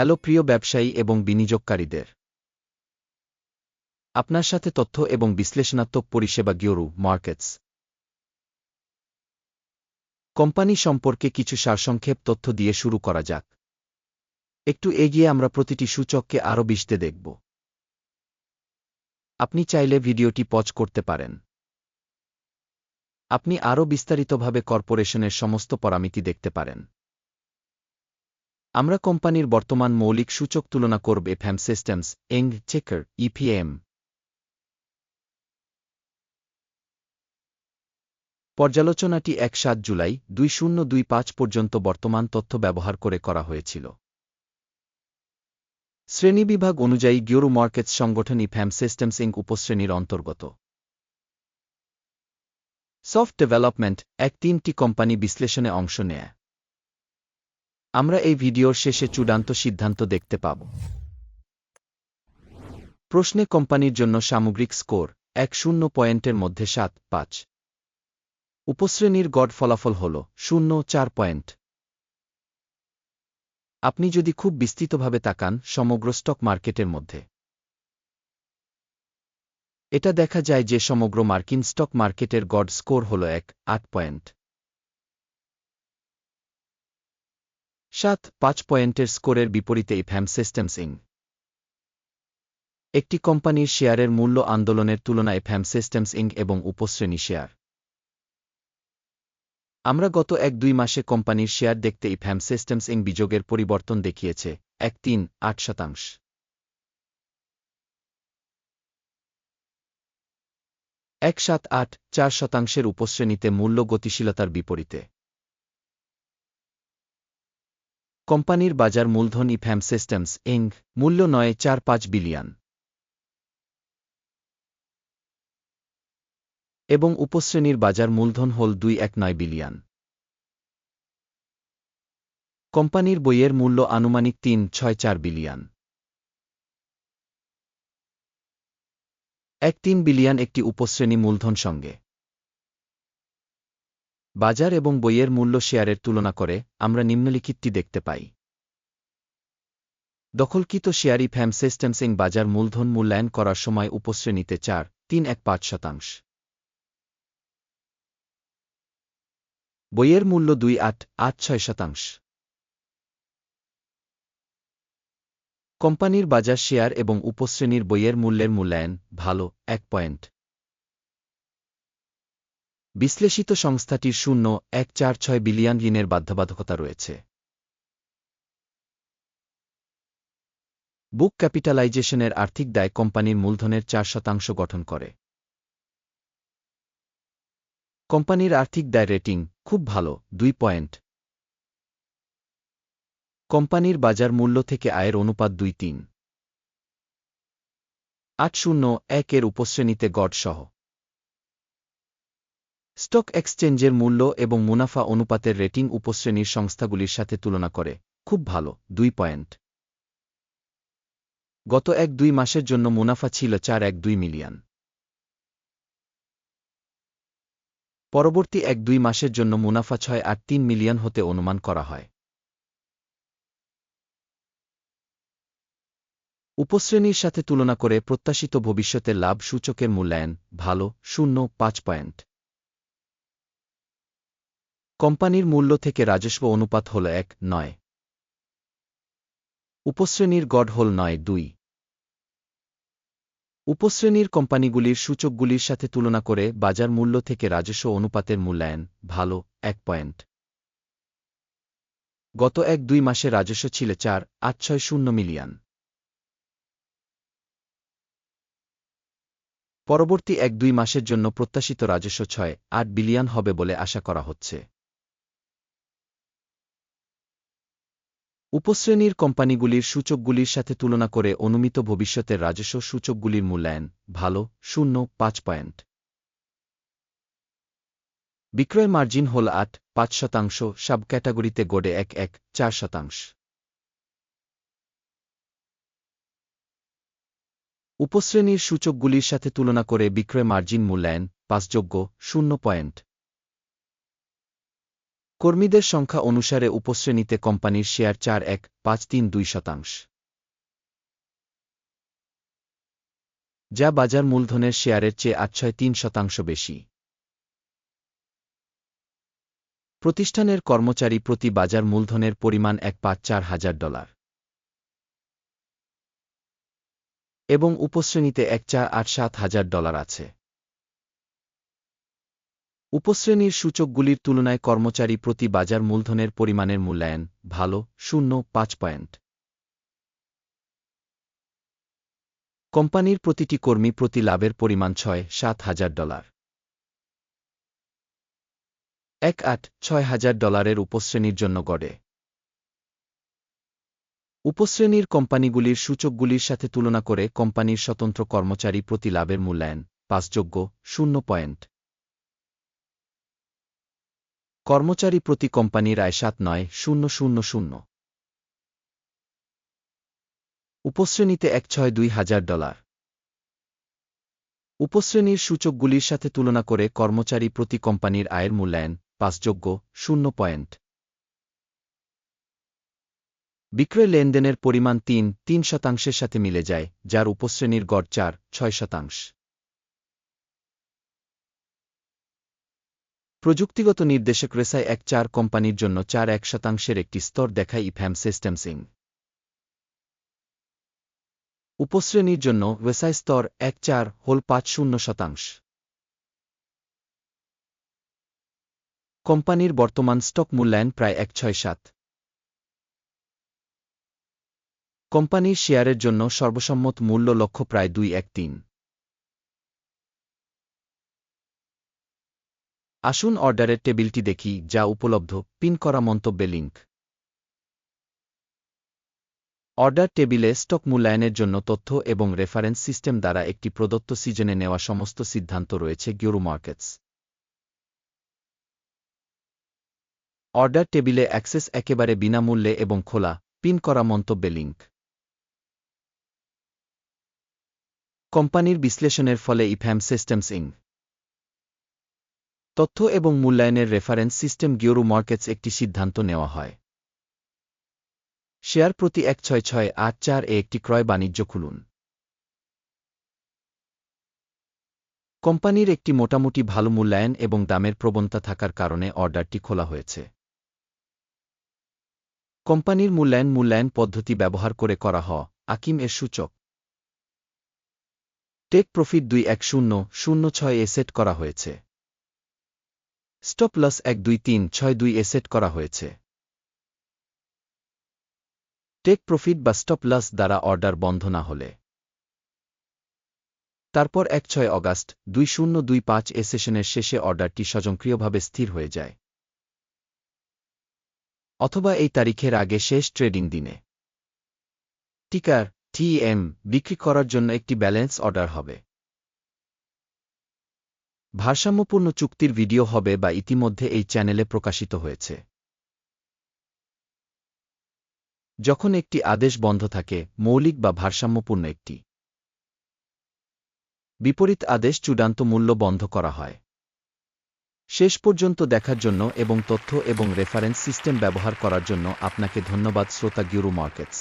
Hello প্রিয় ব্যবসায়ী এবং বিনিয়োগকারীদের। আপনার সাথে তথ্য এবং বিশ্লেষণাত্মক পরিষেবা গিওরু, মার্কেটস। কোম্পানি সম্পর্কে কিছু সারসংক্ষেপ তথ্য দিয়ে শুরু করা যাক। একটু এগিয়ে আমরা প্রতিটি সূচককে আরও বিশতে দেখব। আপনি চাইলে ভিডিওটি পজ করতে পারেন। আপনি আরও বিস্তারিতভাবে কর্পোরেশনের সমস্ত পরামিতি দেখতে পারেন। আমরা কোম্পানির বর্তমান মৌলিক সূচক তুলনা করব এফএম সিস্টেমস, এং, চেকার, ইপিএম। পর্যালোচনাটি এক সাত জুলাই দুই শূন্য দুই পাঁচ পর্যন্ত বর্তমান তথ্য ব্যবহার করে করা হয়েছিল। শ্রেণীবিভাগ অনুযায়ী গিওরু মার্কেটস সংগঠন ইফ্যাম সিস্টেমস ইং উপশ্রেণীর অন্তর্গত। সফট ডেভেলপমেন্ট এক তিনটি কোম্পানি বিশ্লেষণে অংশ নেয়। আমরা এই ভিডিওর শেষে চূড়ান্ত সিদ্ধান্ত দেখতে পাব। প্রশ্নে কোম্পানির জন্য সামগ্রিক স্কোর এক শূন্য পয়েন্টের মধ্যে সাত পাঁচ। উপশ্রেণীর গড় ফলাফল হল শূন্য চার পয়েন্ট। আপনি যদি খুব বিস্তৃতভাবে তাকান সমগ্র স্টক মার্কেটের মধ্যে। এটা দেখা যায় যে সমগ্র মার্কিন স্টক মার্কেটের গড় স্কোর হল এক আট পয়েন্ট। সাত, পাঁচ পয়েন্টের স্কোরের বিপরীতে ইফ্যাম সিস্টেমস ইং একটি কোম্পানির শেয়ারের মূল্য আন্দোলনের তুলনায় ফ্যাম সিস্টেমস ইং এবং উপশ্রেণী শেয়ার। আমরা গত এক, দুই মাসে কোম্পানির শেয়ার দেখতে ইফ্যাম সিস্টেমস ইং বিযোগের পরিবর্তন দেখিয়েছে, এক, তিন, আট শতাংশ। এক, সাত, আট, চার শতাংশের উপশ্রেণীতে মূল্য গতিশীলতার বিপরীতে। কোম্পানির বাজার মূলধন ইফ্যাম সিস্টেমস, ইং, মূল্য নয়, চার, পাঁচ বিলিয়ন। এবং উপশ্রেণীর বাজার মূলধন হল দুই, এক, নয় বিলিয়ন। কোম্পানির বইয়ের মূল্য আনুমানিক তিন, ছয়, চার বিলিয়ন। এক, তিন বিলিয়ন একটি উপশ্রেণী মূলধন সঙ্গে। বাজার এবং বইয়ের মূল্য শেয়ারের তুলনা করে আমরা নিম্নলিখিতটি দেখতে পাই। দখলকৃত শেয়ারি ফ্যাম সিস্টেমসিং বাজার মূলধন মূল্যায়ন করার সময় উপশ্রেণীতে চার, তিন এক পাঁচ শতাংশ। বইয়ের মূল্য দুই আট আট ছয় শতাংশ। কোম্পানির বাজার শেয়ার এবং উপশ্রেণীর বইয়ের মূল্যের মূল্যায়ন ভালো, এক পয়েন্ট। বিশ্লেষিত সংস্থাটির শূন্য এক চার ছয় বিলিয়ন ঋণের বাধ্যবাধকতা রয়েছে। বুক ক্যাপিটালাইজেশনের আর্থিক দায় কোম্পানির মূলধনের চার শতাংশ গঠন করে। কোম্পানির আর্থিক দায় রেটিং খুব ভালো, দুই পয়েন্ট। কোম্পানির বাজার মূল্য থেকে আয়ের অনুপাত দুই তিন। আট শূন্য এক এর উপশ্রেণীতে গড় সহ। স্টক এক্সচেঞ্জের মূল্য এবং মুনাফা অনুপাতের রেটিং উপশ্রেণীর সংস্থাগুলির সাথে তুলনা করে। খুব ভালো, দুই পয়েন্ট। গত এক দুই মাসের জন্য মুনাফা ছিল চার এক দুই মিলিয়ন। পরবর্তী এক দুই মাসের জন্য মুনাফা ছয় আট তিন মিলিয়ন হতে অনুমান করা হয়। উপশ্রেণীর সাথে তুলনা করে প্রত্যাশিত ভবিষ্যতের লাভ সূচকের মূল্যায়ন, ভালো, শূন্য, পাঁচ পয়েন্ট। কোম্পানির মূল্য থেকে রাজস্ব অনুপাত হল এক, নয়। উপশ্রেণীর গড় হল নয়, দুই। উপশ্রেণীর কোম্পানিগুলির সূচকগুলির সাথে তুলনা করে বাজার মূল্য থেকে রাজস্ব অনুপাতের মূল্যায়ন ভালো, এক পয়েন্ট। গত এক, দুই মাসে রাজস্ব ছিল চার, আট, ছয়, শূন্য মিলিয়ন। পরবর্তী এক, দুই মাসের জন্য প্রত্যাশিত রাজস্ব ছয়, আট বিলিয়ন হবে বলে আশা করা হচ্ছে। উপশ্রেণীর কোম্পানিগুলির সূচকগুলির সাথে তুলনা করে অনুমিত ভবিষ্যতের রাজস্ব সূচকগুলির মূল্যায়ন ভালো, শূন্য, পাঁচ পয়েন্ট। বিক্রয় মার্জিন হল আট, পাঁচ শতাংশ সাব ক্যাটাগরিতে গড়ে এক এক, চার শতাংশ। উপশ্রেণীর সূচকগুলির সাথে তুলনা করে বিক্রয় মার্জিন মূল্যায়ন পাঁচযোগ্য, শূন্য পয়েন্ট। কর্মীদের সংখ্যা অনুসারে উপশ্রেণীতে কোম্পানির শেয়ার চার এক, পাঁচ তিন দুই শতাংশ। যা বাজার মূলধনের শেয়ারের চেয়ে আট ছয় তিন শতাংশ বেশি। প্রতিষ্ঠানের কর্মচারী প্রতি বাজার মূলধনের পরিমাণ এক পাঁচ চার হাজার ডলার। এবং উপশ্রেণীতে এক চার আট সাত হাজার ডলার আছে। উপশ্রেণীর সূচকগুলির তুলনায় কর্মচারী প্রতি বাজার মূলধনের পরিমাণের মূল্যায়ন ভালো, শূন্য, পাঁচ পয়েন্ট। কোম্পানির প্রতিটি কর্মী প্রতি লাভের পরিমাণ ছয়, সাত হাজার ডলার। এক আট, ছয় হাজার ডলারের উপশ্রেণীর জন্য গড়ে। উপশ্রেণীর কোম্পানিগুলির সূচকগুলির সাথে তুলনা করে কোম্পানির স্বতন্ত্র কর্মচারী প্রতি লাভের মূল্যায়ন পাঁচযোগ্য, শূন্য পয়েন্ট। কর্মচারী প্রতি কোম্পানির আয় সাত নয়, শূন্য শূন্য শূন্য। উপশ্রেণীতে এক ছয় দুই হাজার ডলার। উপশ্রেণীর সূচকগুলির সাথে তুলনা করে কর্মচারী প্রতি কোম্পানির আয়ের মূল্যায়ন পাঁচযোগ্য শূন্য পয়েন্ট। বিক্রয় লেনদেনের পরিমাণ তিন তিন শতাংশের সাথে মিলে যায়, যার উপশ্রেণীর গড় চার, ছয় শতাংশ। প্রযুক্তিগত নির্দেশক রেসায় এক চার কোম্পানির জন্য চার এক শতাংশের একটি স্তর দেখায় ইফহ্যাম সিস্টেমসিং উপশ্রেণীর জন্য ওয়েসাই স্তর এক চার হোল পাঁচ শূন্য শতাংশ। কোম্পানির বর্তমান স্টক মূল্যায়ন প্রায় এক ছয় সাত। কোম্পানির শেয়ারের জন্য সর্বসম্মত মূল্য লক্ষ্য প্রায় দুই এক তিন। আসুন অর্ডারের টেবিলটি দেখি, যা উপলব্ধ। পিন করা মন্তব্যে লিঙ্ক অর্ডার টেবিলে স্টক মূল্যায়নের জন্য তথ্য এবং রেফারেন্স সিস্টেম দ্বারা একটি প্রদত্ত সিজনে নেওয়া সমস্ত সিদ্ধান্ত রয়েছে গিওরু মার্কেটস। অর্ডার টেবিলে অ্যাক্সেস একেবারে বিনামূল্যে এবং খোলা। পিন করা মন্তব্যে লিঙ্ক কোম্পানির বিশ্লেষণের ফলে ইফ্যাম সিস্টেমস ইং তথ্য এবং মূল্যায়নের রেফারেন্স সিস্টেম গিওরু মার্কেটস একটি সিদ্ধান্ত নেওয়া হয়। শেয়ার প্রতি এক ছয় ছয় আট চার এ একটি ক্রয় বাণিজ্য খুলুন। কোম্পানির একটি মোটামুটি ভালো মূল্যায়ন এবং দামের প্রবণতা থাকার কারণে অর্ডারটি খোলা হয়েছে। কোম্পানির মূল্যায়ন মূল্যায়ন পদ্ধতি ব্যবহার করে করা হ, আকিম এর সূচক। টেক প্রফিট দুই এক শূন্য শূন্য ছয় এ সেট করা হয়েছে। স্টপ লস এক দুই তিন ছয় দুই এ সেট করা হয়েছে। টেক প্রফিট বা স্টপ লস দ্বারা অর্ডার বন্ধ না হলে। তারপর এক ছয় অগাস্ট দুই শূন্য দুই পাঁচ এ সেশনের শেষে অর্ডারটি স্বয়ংক্রিয়ভাবে স্থির হয়ে যায়। অথবা এই তারিখের আগে শেষ ট্রেডিং দিনে। টিকার, টিএম, বিক্রি করার জন্য একটি ব্যালেন্স অর্ডার হবে। ভারসাম্যপূর্ণ চুক্তির ভিডিও হবে বা ইতিমধ্যে এই চ্যানেলে প্রকাশিত হয়েছে। যখন একটি আদেশ বন্ধ থাকে, মৌলিক বা ভারসাম্যপূর্ণ একটি। বিপরীত আদেশ চূড়ান্ত মূল্য বন্ধ করা হয়। শেষ পর্যন্ত দেখার জন্য এবং তথ্য এবং রেফারেন্স সিস্টেম ব্যবহার করার জন্য আপনাকে ধন্যবাদ, শ্রোতা গিউরু মার্কেটস